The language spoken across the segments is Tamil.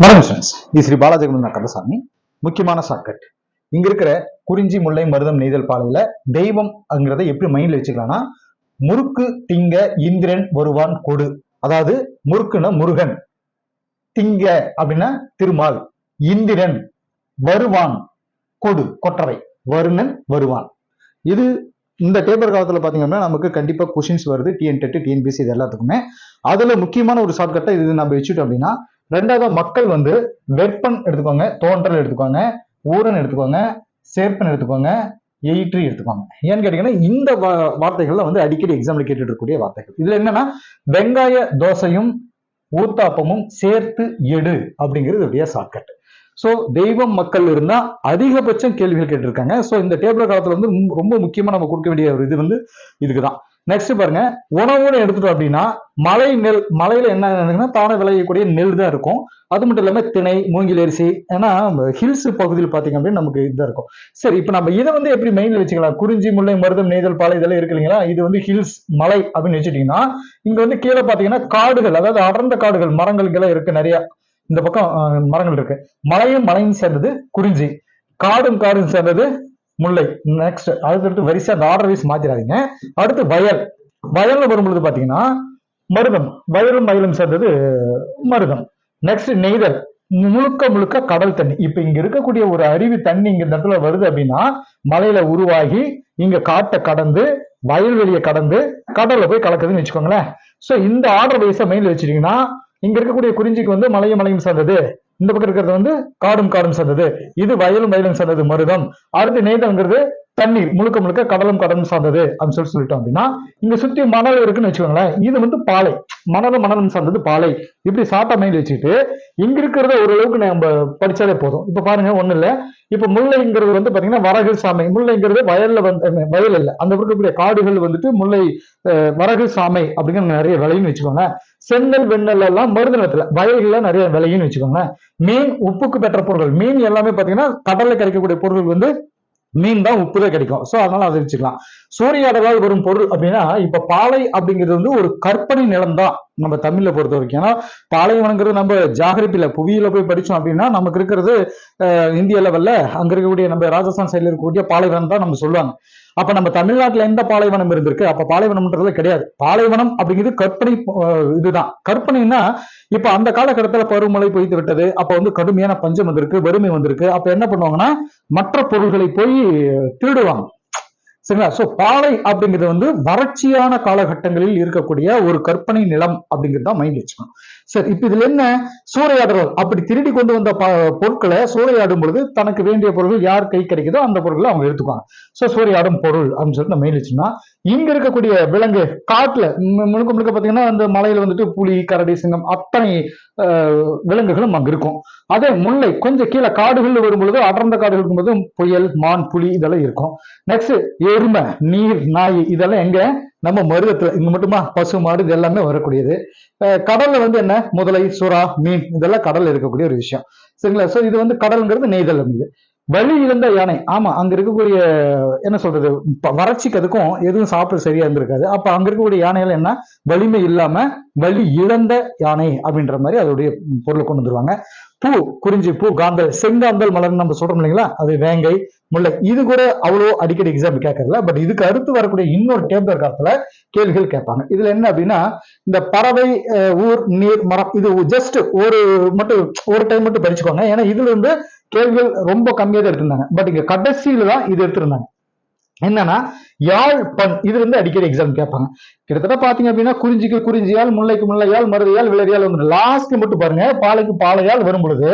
வணக்கம் ஃப்ரெண்ட்ஸ் இது ஸ்ரீ பாலாஜி கந்தசாமி. முக்கியமான ஷார்ட்கட் இங்க இருக்கிற குறிஞ்சி முல்லை மருதம் நெய்தல் பாலையில தெய்வம்ங்கிறத எப்படி மைண்ட்ல வச்சுக்கலாம்னா முறுக்கு திங்க இந்திரன் வருவான் கொடு. அதாவது முறுக்குன்னா முருகன். திங்க அப்படின்னா திருமால். இந்திரன் வருவான் கொடு கொற்றவை. வருணன் வருவான். இது இந்த டேபர் காலத்துல பாத்தீங்கன்னா நமக்கு கண்டிப்பா கொஷின்ஸ் வருது. டிஎன் டிஎன்பிசி இது எல்லாத்துக்குமே. அதுல முக்கியமான ஒரு ஷார்ட்கட்டை இது நம்ம வச்சுட்டோம் அப்படின்னா ரெண்டாவது மக்கள் வந்து வெப்பன் எடுத்துக்கோங்க தோன்றல் எடுத்துக்கோங்க ஊரன் எடுத்துக்கோங்க சேர்ப்பன் எடுத்துக்கோங்க எயிட்ரி எடுத்துக்கோங்க. ஏன்னு கேட்டீங்கன்னா இந்த வா- வார்த்தைகள்ல வந்து அடிக்கடி எக்ஸாம்ல கேட்டுட்டு இருக்கக்கூடிய வார்த்தைகள். இதுல என்னன்னா வெங்காய தோசையும் ஊத்தாப்பமும் சேர்த்து எடு அப்படிங்கிறது இதோடைய ஷார்ட்கட் ஸோ தெய்வம் மக்கள் இருந்தா அதிகபட்சம் கேள்விகள் கேட்டிருக்காங்க. ஸோ இந்த டேபிள் காலத்துல வந்து ரொம்ப முக்கியமா நம்ம கொடுக்க வேண்டிய ஒரு இது வந்து இதுக்குதான். நெக்ஸ்ட் பாருங்க. உணவுன்னு எடுத்துட்டோம் அப்படின்னா மலை நெல் மலையில என்ன இருக்குன்னா தானே விளையக்கூடிய நெல் தான் இருக்கும். அது மட்டும் இல்லாம திணை மூங்கில் அரிசி ஏன்னா ஹில்ஸ் பகுதியில் பாத்தீங்க அப்படின்னா நமக்கு இதுதான் இருக்கும். சரி இப்போ நம்ம இதை வந்து எப்படி மெயின்ல வச்சுக்கலாம்? குறிஞ்சி முல்லை மருதம் நெய்தல் பாலை இதெல்லாம் இருக்கு இல்லைங்களா? இது வந்து ஹில்ஸ் மலை அப்படின்னு வச்சுட்டீங்கன்னா இங்க வந்து கீழே பாத்தீங்கன்னா காடுகள் அதாவது அடர்ந்த காடுகள் மரங்கள் இருக்கு நிறைய. இந்த பக்கம் மரங்கள் இருக்கு. மலையும் மலையும் சேர்ந்தது குறிஞ்சி. காடும் காடும் சேர்ந்தது முல்லை. நெக்ஸ்ட் அடுத்தடுத்து வரிசா அந்த ஆர்டர் வைஸ் மாத்திராதீங்க. அடுத்து வயல். வயல்னு வரும்பொழுது பாத்தீங்கன்னா மருதம். வயலும் வயலும் சேர்ந்தது மருதம். நெக்ஸ்ட் நெய்தல். முழுக்க முழுக்க கடல் தண்ணி. இப்ப இங்க இருக்கக்கூடிய ஒரு அருவி தண்ணி இங்க இந்த இடத்துல வருது அப்படின்னா மலையில உருவாகி இங்க காட்டை கடந்து வயல்வெளியை கடந்து கடல்ல போய் கலக்குதுன்னு வச்சுக்கோங்களேன். சோ இந்த ஆர்டர் வைஸ மெயின்ல வச்சிட்டீங்கன்னா இங்க இருக்கக்கூடிய குறிஞ்சிக்கு வந்து மலையும் மலையும் சேர்ந்தது. இந்த பக்கம் இருக்கிறது வந்து காடும் காடும் சேர்ந்தது. இது வயலும் வயலும் சேர்ந்தது மருதம். அடுத்து நெய்தல்ங்கிறது தண்ணீர் முழுக்க முழுக்க கடலும் கடலும் சார்ந்தது அப்படின்னு சொல்லி சொல்லிட்டோம் அப்படின்னா இங்க சுத்தி மணல் இருக்குன்னு வச்சுக்கோங்களேன் இது வந்து பாலை மணலும் மணலும் சார்ந்தது பாலை. இப்படி சாட்டா மைண்ட் வச்சுட்டு இங்க இருக்கிறத ஓரளவுக்கு நம்ம படிச்சாலே போதும். இப்ப பாருங்க ஒண்ணு இல்ல. இப்ப முல்லைங்கிறது வந்து பாத்தீங்கன்னா வரகு சாமை. முல்லைங்கிறது வயல்ல வந்து வயல் இல்ல. அந்த இருக்கக்கூடிய காடுகள் வந்துட்டு முல்லை வரகு சாமை அப்படிங்கிற நிறைய விளையும் வச்சுக்கோங்க. செந்தல் வெண்ணல் எல்லாம் மருந்து நிலத்துல வயல்கள்ல நிறைய விளையும் வச்சுக்கோங்க. மீன் உப்புக்கு பெற்ற பொருட்கள். மீன் எல்லாமே பாத்தீங்கன்னா கடல்ல கிடைக்கக்கூடிய பொருட்கள் வந்து மீன் தான் உப்பு தான் கிடைக்கும். சோ அதனால அதை வச்சுக்கலாம். சூறையாடலால் வரும் பொருள் அப்படின்னா இப்ப பாலை அப்படிங்கிறது வந்து ஒரு கற்பனை நிலம் தான் நம்ம தமிழ்ல பொறுத்த வரைக்கும். ஏன்னா பாலைவனங்கிறது நம்ம ஜாகிரபில புவியில போய் படிச்சோம் அப்படின்னா நமக்கு இருக்கிறது அஹ், இந்திய லெவல்ல அங்க இருக்கக்கூடிய நம்ம ராஜஸ்தான் சைடுல இருக்கக்கூடிய பாலைவனம் தான் நம்ம சொல்லுவாங்க. அப்ப நம்ம தமிழ்நாட்டுல எந்த பாலைவனம் இருந்திருக்கு? அப்ப பாலைவனம்ன்றது கிடையாது. பாலைவனம் அப்படிங்கிறது கற்பனை இதுதான். கற்பனைனா இப்ப அந்த காலகட்டத்துல பருவமழை பொய்த்து விட்டது. அப்ப வந்து கடுமையான பஞ்சம் வந்திருக்கு வறுமை வந்திருக்கு. அப்ப என்ன பண்ணுவாங்கன்னா மற்ற பொருள்களை போய் திருடுவாங்க. சரிங்களா? சோ பாலை அப்படிங்கிறது வந்து வறட்சியான காலகட்டங்களில் இருக்கக்கூடிய ஒரு கற்பனை நிலம் அப்படிங்கிறது தான் மைண்ட் வச்சுக்கணும். சரி இப்ப இதுல என்ன? சூறையாடுறோம். அப்படி திருடி கொண்டு வந்த ப- பொருட்களை சூறையாடும் பொழுது தனக்கு வேண்டிய பொருள் யார் கை கிடைக்குதோ அந்த பொருட்களை அவங்க எடுத்துக்குவாங்க. சோ சூறையாடும் பொருள் அப்படின்னு சொல்லிட்டு நம்ம வச்சோம்னா இங்க இருக்கக்கூடிய விலங்கு காட்டுல முழுக்க முழுக்க பாத்தீங்கன்னா அந்த மலையில வந்துட்டு புலி கரடி சிங்கம் அத்தனை விலங்குகளும் அங்க இருக்கும். அதே முல்லை கொஞ்சம் கீழே காடுகள் வரும்பொழுது அடர்ந்த காடுகள் இருக்கும்போது புயல் மான் புலி இதெல்லாம் இருக்கும். நெக்ஸ்ட் எருமை நீர் நாய் இதெல்லாம் எங்க? நம்ம மருதத்துல இங்க மட்டுமா? பசு மாடு இது எல்லாமே வரக்கூடியது. கடல்ல வந்து என்ன? முதலை சுறா மீன் இதெல்லாம் கடல்ல இருக்கக்கூடிய ஒரு விஷயம். சரிங்களா? சோ இது வந்து கடல்ங்கிறது நெய்தல் அப்படிங்குது வலி இழந்த யானை. ஆமா அங்க இருக்கக்கூடிய என்ன சொல்றது? வறட்சிக்கு அதுக்கும் எதுவும் சாப்பிட சரியா இருந்திருக்காது. அப்ப அங்க இருக்கக்கூடிய யானைகள் என்ன? வலிமை இல்லாம வலி இழந்த யானை அப்படின்ற மாதிரி அதோடைய பொருளை கொண்டு வந்துருவாங்க. பூ குறிஞ்சி பூ காந்தல் செங்காந்தல் மலர்னு நம்ம சொல்றோம் இல்லைங்களா? அது வேங்கை முல்லை. இது கூட அவ்வளோ அடிக்கடி எக்ஸாம் கேட்கறதில்ல. பட் இதுக்கு அடுத்து வரக்கூடிய இன்னொரு டேபிள் காலத்துல கேள்விகள் கேட்பாங்க. இதுல என்ன அப்படின்னா இந்த பறவை ஊர் நீர் மரம் இது ஜஸ்ட் ஒரு மட்டும் ஒரு டைம் மட்டும் படிச்சுக்கோங்க ஏன்னா இதுல இருந்து கேள்விகள் ரொம்ப கம்மியாக தான் எடுத்திருந்தாங்க. பட் இங்க கடைசியில தான் இது எடுத்திருந்தாங்க. என்னன்னா யாழ் பண் இது வந்து அடிக்கடி எக்ஸாம் கேட்பாங்க. கிட்டத்தட்ட பாத்தீங்க அப்படின்னா குறிஞ்சிக்கு குறிஞ்சியால் முல்லைக்கு முல்லையால் மருதியால் விளரியால் வந்து லாஸ்ட் மட்டும் பாருங்க பாலைக்கு பாலையால் வரும் பொழுது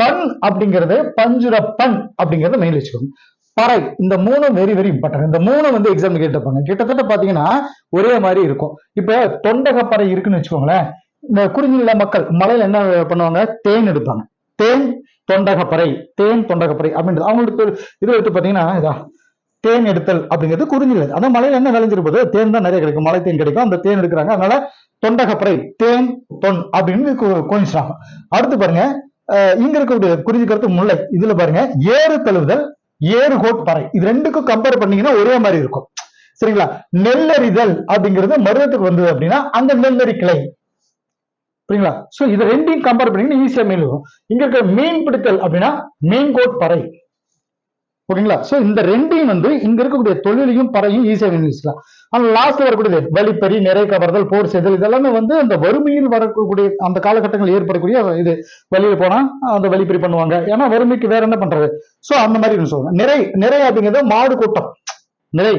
பண் அப்படிங்கிறது பஞ்சுர பண் அப்படிங்கறத மெயின் வச்சுக்கோங்க. பறை இந்த மூணு வெரி வெரி இம்பார்ட்டன்ட் இந்த மூணு வந்து எக்ஸாம் கேட்டுப்பாங்க கிட்டத்தட்ட பாத்தீங்கன்னா ஒரே மாதிரி இருக்கும். இப்ப தொண்டகப்பறை இருக்குன்னு வச்சுக்கோங்களேன் இந்த குறிஞ்சில மக்கள் மலையில என்ன பண்ணுவாங்க? தேன் எடுப்பாங்க. தேன் தொண்டகப்பறை தேன் தொண்டகப்பறை அப்படின்றது. அவங்களுக்கு இது எடுத்து பாத்தீங்கன்னா இதா தேன் எடுத்தல் அப்படிங்கிறது குறிஞ்சில அதான் மலையில என்ன விளைஞ்சிருப்பது? தேன் தான் நிறைய கிடைக்கும். மலை தேன் கிடைக்கும். அந்த தேன் எடுக்கிறாங்க. அதனால தொண்டகப்பறை தேன் தொன் அப்படின்னு கோயின்ஸ்டாங்க அடுத்து பாருங்க இங்க இருக்கக்கூடிய குறிஞ்சி கருத்து முல்லை. இதுல பாருங்க ஏறு தழுவுதல் ஏறு கோட்பறை இது ரெண்டுக்கும் கம்பேர் பண்ணீங்கன்னா ஒரே மாதிரி இருக்கும். சரிங்களா? நெல்லறிதல் அப்படிங்கிறது மருதத்துக்கு வந்தது அப்படின்னா அந்த நெல்லறி கிளை. புரியுங்களா? சோ இது ரெண்டையும் கம்பேர் பண்ணீங்கன்னா ஈஸியா மீன் வரும். இங்க இருக்க மீன் பிடித்தல் அப்படின்னா மீன் கோட் பறை. ஓகேங்களா சோ இந்த ரெண்டையும் வந்து இங்க இருக்கக்கூடிய தொழிலையும் பறையும் ஈஸியா விநியோகிக்கலாம் ஆனா லாஸ்ட்ல வரக்கூடியது வழிப்பறி நிறை கவர்தல் போர் செய்தல் இதெல்லாமே வந்து அந்த வறுமையில் வரக்கூடிய அந்த காலகட்டங்கள் ஏற்படக்கூடிய இது. வெளியில போனா அந்த வழிப்பறி பண்ணுவாங்க. ஏன்னா வறுமைக்கு வேற என்ன பண்றது? சோ அந்த மாதிரி சொல்லுவாங்க நிறை நிறை அப்படிங்கிறது மாடு கூட்டம். நிறை.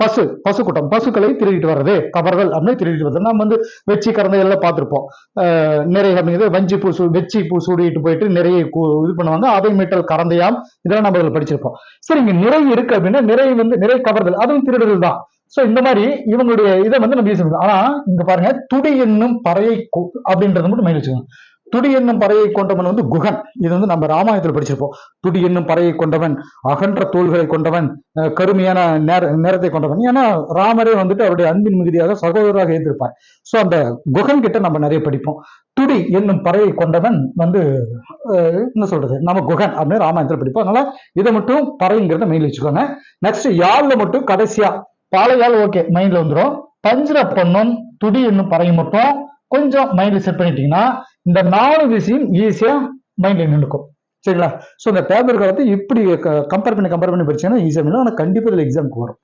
பசு பசு கூட்டம் பசுக்களை திருடிட்டு வர்றது கவர்கள் அப்படின்னு திருடிட்டு வர்றது. நம்ம வந்து வெச்சி கறந்த எல்லாம் பார்த்திருப்போம். ஆஹ் அப்படிங்கிறது வஞ்சி பூ சூ வெச்சி பூ சூடிட்டு போயிட்டு நிறைய இது பண்ணுவாங்க. அதை மீட்டல் கறந்தையாம் இதெல்லாம் நம்ம இதுல படிச்சிருப்போம். சரி இங்க நிறை இருக்கு அப்படின்னா நிறை வந்து நிறை கவர்தல் அதுவும் திருடுதல் தான். சோ இந்த மாதிரி இவங்களுடைய இதை வந்து நம்ம யூஸ் பண்ணுவோம் ஆனா இங்க பாருங்க துடி என்னும் பறையை அப்படின்றது அப்படின்றத மட்டும் மைண்ட் வச்சுக்கணும் துடி என்னும் பறையை கொண்டவன் வந்து குகன். இது வந்து நம்ம ராமாயணத்தில் படிச்சிருப்போம். துடி என்னும் பறையை கொண்டவன் அகன்ற தோள்களை கொண்டவன் கருமையான நேர நேரத்தை கொண்டவன். ஏன்னா ராமரே வந்துட்டு அவருடைய அன்பின் மிகுதியாக சகோதரராக இருந்திருப்பார். ஸோ அந்த குகன் கிட்ட நம்ம நிறைய படிப்போம். துடி என்னும் பறையை கொண்டவன் வந்து என்ன சொல்றது? நம்ம குகன் அப்படின்னு ராமாயணத்தில் படிப்போம். அதனால இதை மட்டும் பறைங்கிறத மெயில் வச்சுக்கோங்க. நெக்ஸ்ட் யாழ்ல மட்டும் கடைசியா பாலையால் ஓகே மைண்ட்ல வந்துடும் பஞ்சர பொண்ணும் துடி என்னும் பறையும் மட்டும் கொஞ்சம் மைண்ட்ல செட் பண்ணிட்டீங்கன்னா இந்த நாலு விஷயம் ஈஸியா மைண்ட்ல நின்றுக்கும் சரிங்களா? ஸோ இந்த பேப்பர் காலத்தை இப்படி கம்பேர் பண்ணி கம்பேர் பண்ணி படிச்சீங்கன்னா ஈஸியாக ஆனால் கண்டிப்பாக இதில் எக்ஸாம்க்கு வரும்.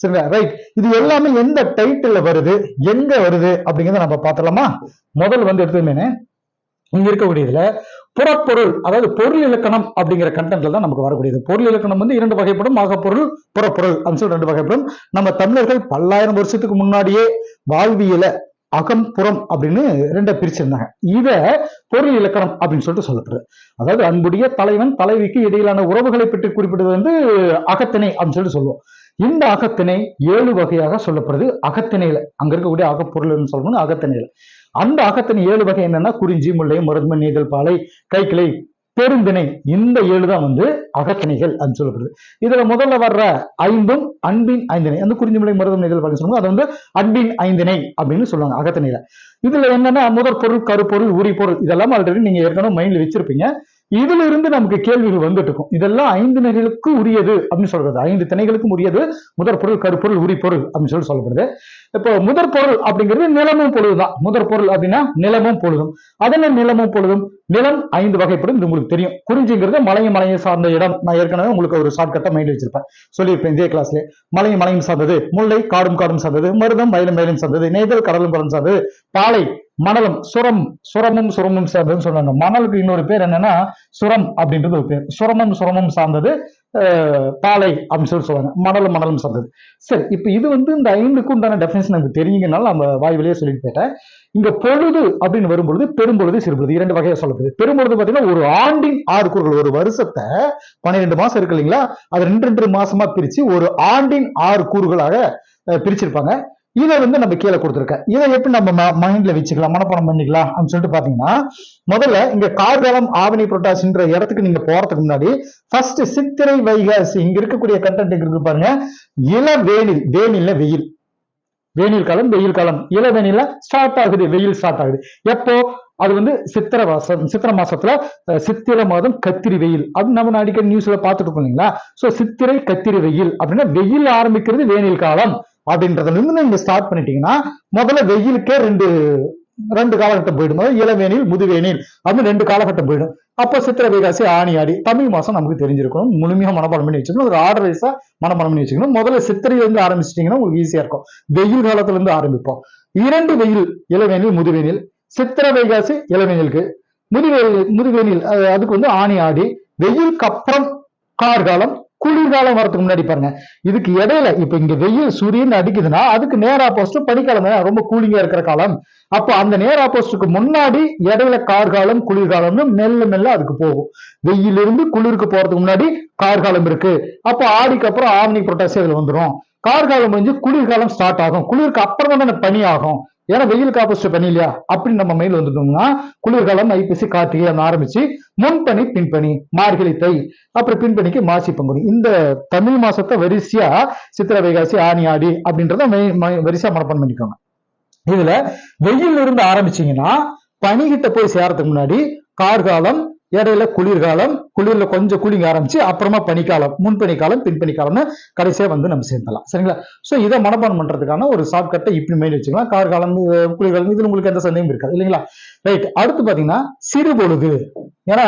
சரிங்களா? ரைட் இது எல்லாமே எந்த டைட்டில் வருது எங்க வருது அப்படிங்கிறத நம்ம பார்த்தலாமா முதல் வந்து எடுத்துமே இங்க இருக்கக்கூடியதுல புறப்பொருள் அதாவது பொருள் இலக்கணம் அப்படிங்கிற கண்டென்ட்ல தான் நமக்கு வரக்கூடியது. பொருள் இலக்கணம் வந்து இரண்டு வகைப்படும். அகப்பொருள் புறப்பொருள் அப்படின்னு சொல்லி ரெண்டு வகைப்படும். நம்ம தமிழர்கள் பல்லாயிரம் வருஷத்துக்கு முன்னாடியே வாழ்வியல அகம் புறம் அப்படின்னு ரெண்டை பிரிச்சிருந்தாங்க. இத பொருள் இலக்கணம் அப்படின்னு சொல்லிட்டு சொல்லப்படுது. அதாவது அன்புடைய தலைவன் தலைவிக்கு இடையிலான உறவுகளை பற்றி குறிப்பிடுவது வந்து அகத்திணை அப்படின்னு சொல்லிட்டு சொல்லுவோம். இந்த அகத்திணை ஏழு வகையாக சொல்லப்படுது. அகத்திணையில அங்க இருக்கக்கூடிய அகப்பொருள்னு சொல்லணும் அகத்திணையில. அந்த அகத்திணை ஏழு வகை என்னன்னா குறிஞ்சி முல்லை மருதம நீதல் பாலை கைக்கிளை பெருந்திணை. இந்த ஏழு தான் வந்து அகத்திணைகள் அப்படின்னு சொல்லப்படுது. இதுல முதல்ல வர்ற ஐந்தும் அன்பின் ஐந்திணை. அந்த குறிஞ்சிமலை மருதம் நிகழ்வு பாலை சொல்லுவாங்க அது வந்து அன்பின் ஐந்திணை அப்படின்னு சொல்லுவாங்க அகத்திணையில. இதுல என்னன்னா முதற் பொருள் கருப்பொருள் உரி பொருள் இதெல்லாம் ஆல்ரெடி நீங்க ஏற்கனவே மைண்ட்ல வச்சிருப்பீங்க. இதுல இருந்து நமக்கு கேள்விகள் வந்துட்டு இருக்கும். இதெல்லாம் ஐந்து நிலைகளுக்கு உரியது அப்படின்னு சொல்றது. ஐந்து திணைகளுக்கும் உரியது. முதற் பொருள் கருப்பொருள் உரி பொருள் அப்படின்னு சொல்லி சொல்லப்படுது. இப்போ முதற் பொருள் அப்படிங்கிறது நிலமும் பொழுதுதான். முதற் பொருள் அப்படின்னா நிலமும் பொழுதும். அதென்ன நிலமும் பொழுதும்? நிலம் ஐந்து வகைப்படும். இது உங்களுக்கு தெரியும். குறிஞ்சிங்கிறது மலையும் மலையும் சார்ந்த இடம். நான் ஏற்கனவே உங்களுக்கு ஒரு ஷார்ட்கட்டை மைண்ட் வச்சிருப்பேன். சொல்லியிருப்பேன் இதே கிளாஸ்ல மலையும் மலையும் சார்ந்தது. முல்லை காடும் காடும் சார்ந்தது. மருதம் மயிலும் மயிலும் சார்ந்தது. நெய்தல் கடலும் கடலும் சார்ந்தது. பாலை மணலம் சுரம் சுரமும் சுரமும் சேர்ந்ததுன்னு சொன்னாங்க மணலுக்கு இன்னொரு பேர் என்னன்னா சுரம் அப்படின்றது ஒரு பேர். சுரமும் சுரமும் சார்ந்தது பாலை அப்படின்னு சொல்லி சொல்லுவாங்க. மணலும் மணலும் சார்ந்தது. சரி இப்போ இது வந்து இந்த ஐந்துக்கு உண்டான டெஃபினேஷன் நமக்கு தெரியுங்கனால நம்ம வாய் வழியே சொல்லிட்டு போயிட்டேன். இங்க பொழுது அப்படின்னு வரும்பொழுது பெரும்பொழுது சிறுபொழுது இரண்டு வகையா சொல்லப்படுது. பெரும்பொழுது பாத்தீங்கன்னா ஒரு ஆண்டின் ஆறு கூறுகள் ஒரு வருஷத்தை பன்னிரெண்டு மாசம் இருக்கு இல்லைங்களா? அது ரெண்டு ரெண்டு மாசமா பிரிச்சு ஒரு ஆண்டின் ஆறு கூறுகளாக பிரிச்சிருப்பாங்க. இதை வந்து நம்ம கீழே கொடுத்துருக்கேன் இதை எப்படி நம்ம மைண்ட்ல வச்சுக்கலாம் மனப்பாடம் பண்ணிக்கலாம் அப்படின்னு சொல்லிட்டு பாத்தீங்கன்னா முதல்ல இங்க கார்காலம் ஆவணி புரட்டாசின்ற இடத்துக்கு நீங்க போறதுக்கு முன்னாடி ஃபர்ஸ்ட் சித்திரை வைகாசி இங்க இருக்கக்கூடிய கண்டென்ட் இருக்கு பாருங்க. இளவேனில் வேணில்ல வெயில். வேணில் காலம் வெயில் காலம். இள வேணில ஸ்டார்ட் ஆகுது வெயில் ஸ்டார்ட் ஆகுது. எப்போ? அது வந்து சித்திரை மாசம் சித்திரை மாசத்துல சித்திர சித்திரை மாதம் கத்திரி வெயில். அது நம்ம அடிக்கடி நியூஸ்ல பார்த்துட்டு இருக்கோம் இல்லைங்களா? சோ சித்திரை கத்திரி வெயில் அப்படின்னா வெயில் ஆரம்பிக்கிறது வேணில் காலம். அப்படின்றதுல இருந்து நீங்க ஸ்டார்ட் பண்ணிட்டீங்கன்னா முதல்ல வெயிலுக்கே ரெண்டு ரெண்டு காலகட்டம் போயிடும். இளவேனில் முதுவேனில் அப்படின்னு ரெண்டு காலகட்டம் போயிடும். அப்போ சித்திர வைகாசி ஆணி ஆடி தமிழ் மாசம் நமக்கு தெரிஞ்சிருக்கணும். முழுமையாக மனப்பாடம் பண்ணி வச்சுக்கணும். ஒரு ஆர்டர் வைஸா மனப்பாடம் பண்ணி வச்சுக்கணும். முதல்ல சித்திரையில இருந்து ஆரம்பிச்சிட்டீங்கன்னா உங்களுக்கு ஈஸியா இருக்கும். வெயில் காலத்துல இருந்து ஆரம்பிப்போம். இரண்டு வெயில் இளவேனில் முதுவேனில் சித்திர வைகாசி இளவேனிலுக்கு முதுவேனில் முதுவேனில் அதுக்கு வந்து ஆணி ஆடி. வெயிலுக்கு அப்புறம் கார்காலம் குளிர்காலம் வரதுக்கு முன்னாடி பாருங்க. இதுக்கு இடையில இப்ப இங்க வெயில் சூரியன் அடிக்குதுன்னா அதுக்கு நேர் ஆப்போசிட் பனிக்காலம் ரொம்ப கூலிங்கா இருக்கிற காலம். அப்போ அந்த நேர் ஆப்போசிட்டுக்கு முன்னாடி இடையில கார்காலம் குளிர்காலம்னு மெல்ல மெல்ல அதுக்கு போகும். வெயிலிருந்து குளிருக்கு போறதுக்கு முன்னாடி கார்காலம் இருக்கு. அப்போ ஆடிக்கு அப்புறம் ஆவணி புரட்டாசி அதுல வந்துடும் கார்காலம் வந்து குளிர்காலம் ஸ்டார்ட் ஆகும். குளிருக்கு அப்புறம் தான் பனி ஆகும். ஏன்னா வெயிலுக்கு ஆப்போசிட் பண்ணி இல்லையா அப்படின்னு நம்ம மயில் வந்துட்டோம்னா குளிர்காலம் ஐப்பசி கார்த்திகை ஆரம்பிச்சு முன்பனி பின்பணி மார்கழி தை அப்புறம் பின்பணிக்கு மாசி பங்குனி. இந்த தமிழ் மாசத்தை வரிசையா சித்திரை வைகாசி ஆணி ஆடி அப்படின்றத மெய்- வரிசையா மனப்பான் பண்ணிக்கோங்க. இதுல வெயில் இருந்து ஆரம்பிச்சீங்கன்னா பனிகிட்ட போய் சேரத்துக்கு முன்னாடி கார்காலம் இடையில குளிர்காலம் குளிர்ல கொஞ்சம் கூலிங் ஆரம்பிச்சு அப்புறமா பனிக்காலம் முன்பனிக்காலம் பின்பனிக்காலம்னு கடைசியா வந்து நம்ம சேர்ந்தலாம் சரிங்களா? சோ இதை மனப்பாடம் பண்றதுக்கான ஒரு ஷார்ட்கட்டை இப்படி மெயில் வச்சுக்கலாம். கார் காலம் குளிர்காலம் இதுல உங்களுக்கு எந்த சந்தேகம் இருக்காது இல்லைங்களா? ரைட் அடுத்து பாத்தீங்கன்னா சிறு பொழுது. ஏன்னா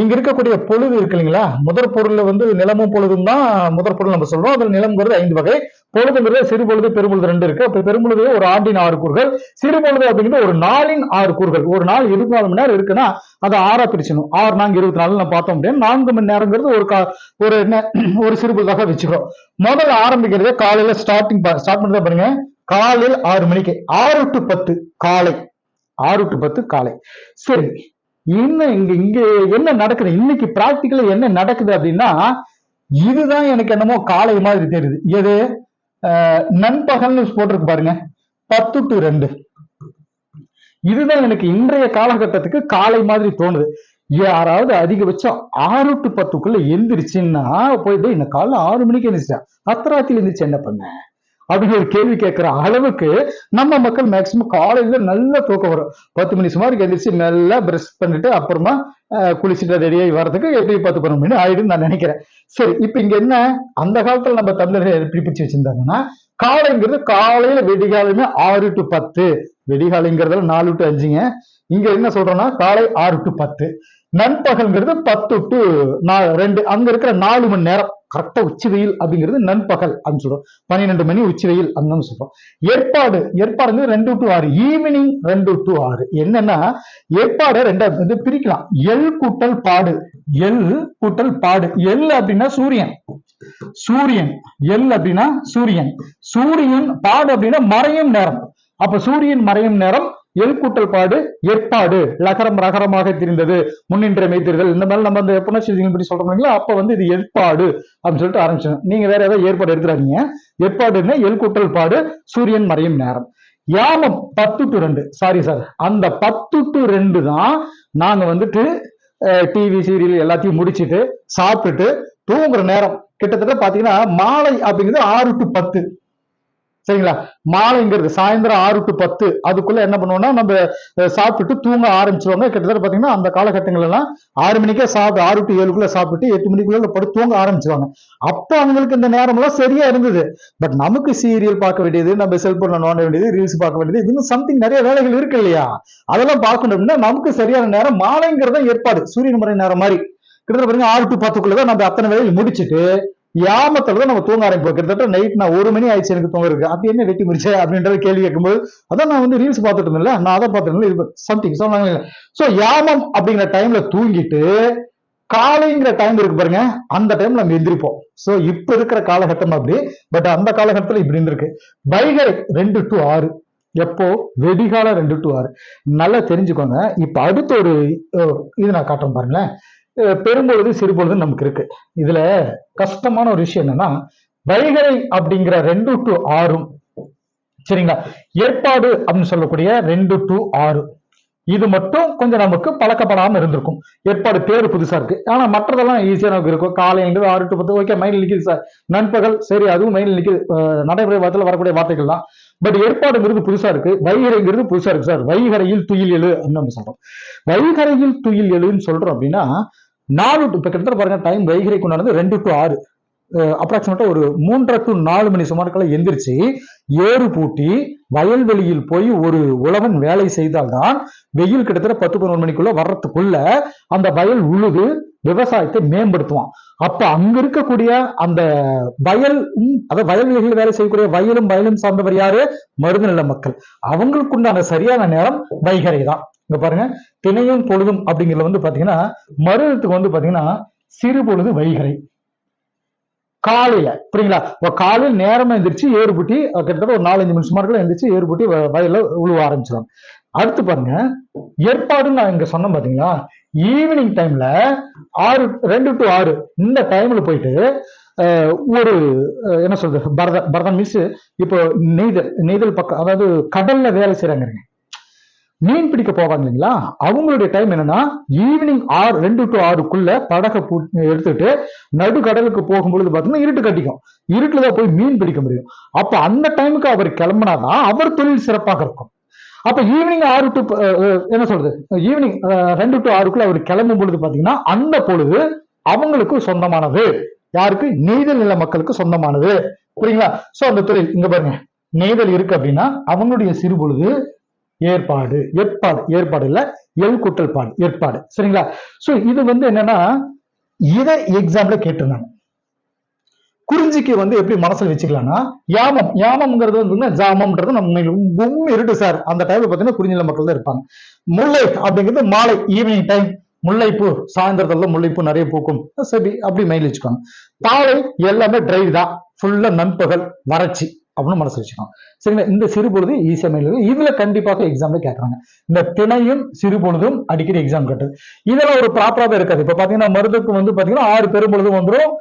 இங்க இருக்கக்கூடிய பொழுது இருக்கு இல்லைங்களா? முதற் பொருள்ல வந்து நிலமும் பொழுதும் தான் முதற் பொருள் நம்ம சொல்றோம். அதுல நிலம்ங்கிறது ஐந்து வகை. பொழுதுங்கிறது சிறு பொழுது பெரும்பொழுது ரெண்டு இருக்கு. அப்ப பெரும்பொழுது ஒரு ஆண்டின் ஆறு கூறுகள். சிறு பொழுது அப்படிங்கிறது ஒரு நாளின் ஆறு கூறுகள். ஒரு நாள் இருபத்தி நாலு மணி நேரம் இருக்குன்னா அதை ஆறா பிரிச்சணும் ஆறு நான்கு இருபத்தி நாலு நம்ம பார்த்தோம் அப்படின்னா நான்கு மணி நேரங்கிறது ஒரு கா ஒரு என்ன ஒரு சிறு பொழுதாக வச்சுக்கிறோம். முதல்ல ஆரம்பிக்கிறதே காலையில ஸ்டார்டிங் ஸ்டார்ட் பண்ணுறத பாருங்க. காலையில் ஆறு மணிக்கு. ஆறு டு பத்து காலை. ஆறு டு பத்து காலை. சரி. என்ன இங்க இங்க என்ன நடக்குது? இன்னைக்கு பிராக்டிக்கலா என்ன நடக்குது அப்படின்னா இதுதான் எனக்கு என்னமோ காலை மாதிரி தெரியுது. எது? நண்பகல்னு போட்டிருக்கு பாருங்க. பத்து டு ரெண்டு. இதுதான் எனக்கு இன்றைய காலகட்டத்துக்கு காலை மாதிரி தோணுது. யாராவது அதிகபட்சம் ஆறு டு பத்துக்குள்ள எந்திரிச்சுன்னா போயிட்டு இந்த காலைல ஆறு மணிக்கு எந்திரிச்சேன் அத்தராத்திரி எந்திரிச்சு என்ன பண்ண? அப்படின்னு ஒரு கேள்வி கேட்கிற அளவுக்கு நம்ம மக்கள் மேக்சிமம் காலையில நல்ல தூக்கம் வரும். பத்து மணி சுமாருக்கு எந்திரிச்சு நல்லா பிரஷ் பண்ணிட்டு அப்புறமா குளிச்சுட்டு ரெடியாகி வர்றதுக்கு எப்படி பத்து பன்னெண்டு மணி ஆயிடுன்னு நான் நினைக்கிறேன். சரி இப்ப இங்க என்ன? அந்த காலத்துல நம்ம தமிழர்கள் எப்படி பிடிச்சு வச்சிருந்தாங்கன்னா காலைங்கிறது காலையில வெடிகாலமே ஆறு டு பத்து. வெடிகாலங்கிறதுல நாலு டு அஞ்சுங்க. இங்க என்ன சொல்றோம்னா காலை ஆறு டு பத்து. நண்பகல்ங்கிறது பத்து டு நா- ரெண்டு. அங்க இருக்கிற நாலு மணி நேரம். கரெக்டா உச்சி வெயில் அப்படிங்கிறது நண்பகல் அப்படின்னு சொல்றோம். பன்னிரெண்டு மணி உச்சி வெயில் அப்படின்னு சொல்றோம். ஏற்பாடு ஏற்பாடுங்கிறது ரெண்டு டு ஆறு. ஈவினிங் ரெண்டு டு ஆறு. என்னன்னா ஏற்பாடு ரெண்டா வந்து பிரிக்கலாம். எல் கூட்டல் பாடு. எல் கூட்டல் பாடு. எல் அப்படின்னா சூரியன். சூரியன். எல் அப்படின்னா சூரியன். சூரியன் பாடு அப்படின்னா மறையும் நேரம். அப்ப சூரியன் மறையும் நேரம் எழுக்கூட்டல் கூட்டல் பாடு ஏற்பாடு. லகரம் ரகரமாக தெரிந்தது. முன்னின்ற மெய்த்தீர்கள். இந்த மாதிரி நம்ம அந்த புணர்ச்சி சொல்றோம் இல்லைங்களா? அப்ப வந்து இது ஏற்பாடு அப்படின்னு சொல்லிட்டு ஆரம்பிச்சோம். நீங்க வேற ஏதாவது ஏற்பாடு எடுத்துறாதீங்க ஏற்பாடுன்னா எழுக்கூட்டல் கூட்டல் பாடு சூரியன் மறையும் நேரம். யாமம் பத்து டு ரெண்டு. சாரி சார் அந்த பத்து டு ரெண்டு தான் நாங்க வந்துட்டு டிவி சீரியல் எல்லாத்தையும் முடிச்சிட்டு சாப்பிட்டுட்டு தூங்குற நேரம். கிட்டத்தட்ட பாத்தீங்கன்னா மாலை அப்படிங்கிறது ஆறு டு பத்து. சரிங்களா? மாலைங்கிறது சாயந்தரம் ஆறு டு பத்து. அதுக்குள்ள என்ன பண்ணுவோம்னா நம்ம சாப்பிட்டு சாப்பிட்டுட்டு தூங்க ஆரம்பிச்சிருவாங்க. கிட்டத்தட்ட பாத்தீங்கன்னா அந்த காலகட்டங்கள்லாம் ஆறு மணிக்கே சாப்பிட்டு ஆறு டு ஏழுக்குள்ள சாப்பிட்டு எட்டு மணிக்குள்ள படுத்து தூங்க ஆரம்பிச்சிருவாங்க. அப்போ அவங்களுக்கு இந்த நேரம் எல்லாம் சரியா இருந்தது. பட் நமக்கு சீரியல் பார்க்க வேண்டியது நம்ம செல்போன்ல நோண்ட வேண்டியது ரீல்ஸ் பார்க்க வேண்டியது இன்னும் சம்திங் நிறைய வேலைகள் இருக்கு இல்லையா? அதெல்லாம் அப்படின்னா நமக்கு சரியான நேரம் மாலைங்கிறத ஏற்பாடு. சூரியன் முறை நேரம் மாதிரி. கிட்டத்தட்ட பாருங்க ஆறு டு பத்துக்குள்ளதான் நம்ம அத்தனை வேலையை முடிச்சிட்டு யாமத்துல தான் நம்ம தூங்க ஆரம்பிப்போம். கிட்டத்தட்ட நைட் நான் ஒரு மணி ஆயிடுச்சு எனக்கு தூங்க இருக்கு அப்படி என்ன வெட்டி முடிச்ச அப்படின்றத கேள்வி கேட்கும்போது அதான் நான் வந்து ரீல்ஸ் பார்த்துட்டு இருந்தேன்ல. நான் அதை பார்த்துட்டு இது சம்திங் சொன்னாங்க சோ யாமம் அப்படிங்கிற டைம்ல தூங்கிட்டு காலைங்கிற டைம் இருக்கு பாருங்க. அந்த டைம்ல நம்ம எந்திரிப்போம். சோ இப்ப இருக்கிற காலகட்டம் அப்படி. பட் அந்த காலகட்டத்துல இப்படி இருந்திருக்கு. வைகரை ரெண்டு டு ஆறு. எப்போ? வெடிகால ரெண்டு டு ஆறு. நல்லா தெரிஞ்சுக்கோங்க. இப்ப அடுத்த ஒரு இது நான் காட்டுறேன் பாருங்களேன். பெரும்பொழுது சிறுபொழுது நமக்கு இருக்கு. இதுல கஷ்டமான ஒரு விஷயம் என்னன்னா வைகரை அப்படிங்கிற ரெண்டு டு ஆறும் சரிங்களா? ஏற்பாடு அப்படின்னு சொல்லக்கூடிய ரெண்டு டு ஆறு. இது மட்டும் கொஞ்சம் நமக்கு பழக்கப்படாம இருந்திருக்கும். ஏற்பாடு பேர் புதுசா இருக்கு. ஆனா மற்றதெல்லாம் ஈஸியா நமக்கு இருக்கும். காலைங்கிறது ஆறு டு பத்து. ஓகே மைண்டில் நிக்குது சார் நண்பகல் சரி அதுவும் மைண்டில் நிக்குது. நடைமுறை வார்த்தையில வரக்கூடிய வார்த்தைகள் தான். பட் ஏற்பாடுங்கிறது புதுசா இருக்கு. வைகரைங்கிறது புதுசா இருக்கு சார் வைகரையில் துயில் எழு அப்படின்னு நம்ம சொல்றோம். வைகரையில் துயில் எழுன்னு சொல்றோம் அப்படின்னா நாலு டு இப்போ கிட்டத்தட்ட பாருங்க டைம் வைகரை கொண்டாடுறது ரெண்டு டு ஆறு. அப்ராக்சிமேட்டா ஒரு மூன்றரை டு நாலு மணி சுமாருக்குள்ள எந்திரிச்சு ஏறு பூட்டி வயல்வெளியில் போய் ஒரு உழவன் வேலை செய்தால்தான் வெயில் கிட்டத்தட்ட பத்து பதினொரு மணிக்குள்ள வர்றதுக்குள்ள அந்த வயல் உழுது விவசாயத்தை மேம்படுத்துவான். அப்ப அங்க இருக்கக்கூடிய அந்த வயல் அதாவது வயல்வெளிகளில் வேலை செய்யக்கூடிய வயலும் வயலும் சார்ந்தவர் யாரு? மருதநில மக்கள். அவங்களுக்கு உண்டான சரியான நேரம் வைகரை தான். இங்க பாருங்க திணையும் பொழுதும் அப்படிங்கிறதுல வந்து பாத்தீங்கன்னா மருதத்துக்கு வந்து பாத்தீங்கன்னா சிறு பொழுது வைகரை. காலையில புரியுங்களா? காலையில் நேரமா எந்திரிச்சு ஏறுபூட்டி கிட்டத்தட்ட ஒரு நாலஞ்சு நிமிஷமா இருக்குள்ள எந்திரிச்சு ஏறு பூட்டி வயல்ல உழுவ ஆரம்பிச்சிடும் அடுத்து பாருங்க ஏற்பாடுன்னு நான் இங்க சொன்னேன் பாத்தீங்களா? ஈவினிங் டைம்ல ஆறு ரெண்டு டு ஆறு இந்த டைம்ல போயிட்டு ஒரு என்ன சொல்றது பரத பரதம் மீன்ஸ் இப்போ நெய்தல் நெய்தல் பக்கம் அதாவது கடல்ல வேலை செய்யறாங்க மீன் பிடிக்க போவாங்க இல்லைங்களா? அவங்களுடைய டைம் என்னன்னா ஈவினிங் ஆறு ரெண்டு டு ஆறுக்குள்ள படகை பூ எடுத்துட்டு நடுக்கடலுக்கு போகும்பொழுது பார்த்தீங்கன்னா இருட்டு கட்டிக்கும். இருட்டுல தான் போய் மீன் பிடிக்க முடியும். அப்ப அந்த டைமுக்கு அவர் கிளம்புனாதான் அவர் தொழில் சிறப்பாக இருக்கும். அப்ப ஈவினிங் ஆறு டு என்ன சொல்றது? ஈவினிங் ரெண்டு டு ஆறுக்குள்ள அவர் கிளம்பும் பொழுது பாத்தீங்கன்னா அந்த பொழுது அவங்களுக்கு சொந்தமானது. யாருக்கு? நெய்தல் நில மக்களுக்கு சொந்தமானது. புரியுங்களா? சோ அந்த தொழில் இங்க பாருங்க. நெய்தல் இருக்கு அப்படின்னா அவங்களுடைய சிறு பொழுது ஏற்பாடு ஏற்பாடு ஏற்பாடு இல்ல எல் குட்டல் பாடு ஏற்பாடு. சரிங்களா? சோ இது வந்து என்னன்னா இதை எக்ஸாம்ல கேட்டிருந்தாங்க. குறிஞ்சிக்கு வந்து எப்படி மனசுல வச்சுக்கலாம்னா யாமம் யாமம்ங்கிறது வந்து ஜாமம்ன்றது நம்ம கும்மி இருட்டு சார். அந்த டைம்ல பாத்தீங்கன்னா குறிஞ்சில மக்கள் தான் இருப்பாங்க. முல்லை அப்படிங்கிறது மாலை ஈவினிங் டைம் முல்லைப்பூ சாயந்தரத்துல முல்லைப்பூ நிறைய பூக்கும். சரி அப்படி மைண்ட் வச்சுக்கோங்க. பாலை எல்லாமே ட்ரை தான். ஃபுல்லா நண்பகல் வறட்சி. அப்படின்னு மனசு வச்சுக்கணும். சரிங்களா? இந்த சிறு பொழுது ஈஸியா மைண்ட் இதுல கண்டிப்பாக எக்ஸாம்ல கேட்கறாங்க இந்த திணையும் சிறு பொழுதும் அடிக்கடி எக்ஸாம் கட்டுது. இதெல்லாம் ஒரு ப்ராப்பராக இருக்காது. இப்ப பாத்தீங்கன்னா மருதுக்கு வந்து பாத்தீங்கன்னா ஆறு பெரும்பொழுது வந்துடும்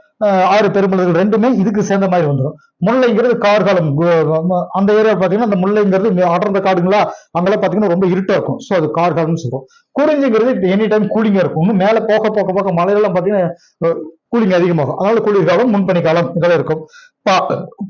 ஆறு பெரும்பொழுது ரெண்டுமே இதுக்கு சேர்ந்த மாதிரி வந்துடும் முல்லைங்கிறது கார்காலம் அந்த ஏரியா பாத்தீங்கன்னா அந்த முல்லைங்கிறது அடர்ந்த காடுங்களா? அங்கெல்லாம் பாத்தீங்கன்னா ரொம்ப இருட்டா இருக்கும். ஸோ அது கார்காலம்னு சொல்றோம். குறிஞ்சிங்கிறது எனி டைம் கூலிங்கா இருக்கும். இன்னும் மேல போக போக போக மலையெல்லாம் பாத்தீங்கன்னா கூலிங் அதிகமாகும். அதனால குளிர்காலம் முன்பனி காலம் இதெல்லாம் இருக்கும். பா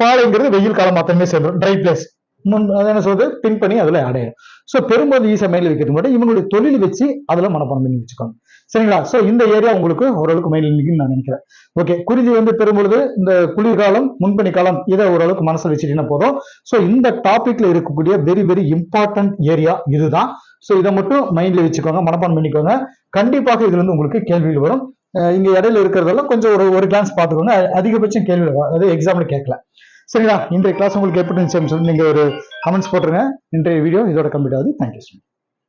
பாலைங்கிறது வெயில் காலம் மாத்திரமே சேர்ந்துடும் ட்ரை பிளேஸ் முன் என்ன சொல்றது? பின்பணி அதுல அடையும் ஸோ பெரும்போது ஈஸியாக மைண்டில் வைக்கிறது மட்டும் இவங்களுடைய தொழில் வச்சு அதுல மனப்பாடம் பண்ணி வச்சுக்கோங்க சரிங்களா? சோ இந்த ஏரியா உங்களுக்கு ஓரளவுக்கு மைண்டில் நிற்குன்னு நான் நினைக்கிறேன். ஓகே குருதி வந்து பெரும்பொழுது இந்த குளிர்காலம் முன்பணி காலம் இதை ஓரளவுக்கு மனசுல வச்சுட்டீங்கன்னா போதும். ஸோ இந்த டாபிக்ல இருக்கக்கூடிய வெரி வெரி இம்பார்ட்டன்ட் ஏரியா இதுதான். ஸோ இதை மட்டும் மைண்ட்ல வச்சுக்கோங்க மனப்பாடம் பண்ணிக்கோங்க. கண்டிப்பாக இதுல இருந்து உங்களுக்கு கேள்விகள் வரும். இங்க இடையில இருக்கிறதெல்லாம் கொஞ்சம் ஒரு ஒரு கிளான்ஸ் பார்த்துக்கோங்க. அதிகபட்சம் கேள்வி வரும். அது எக்ஸாம்ல கேட்கல. சரிங்களா? இன்றைய கிளாஸ் உங்களுக்கு எப்படி இருந்துச்சு சொல்லி நீங்கள் ஒரு கமெண்ட்ஸ் போட்டுருங்க. இன்றைய வீடியோ இதோட கம்ப்ளீட் ஆகுது. தேங்க்யூ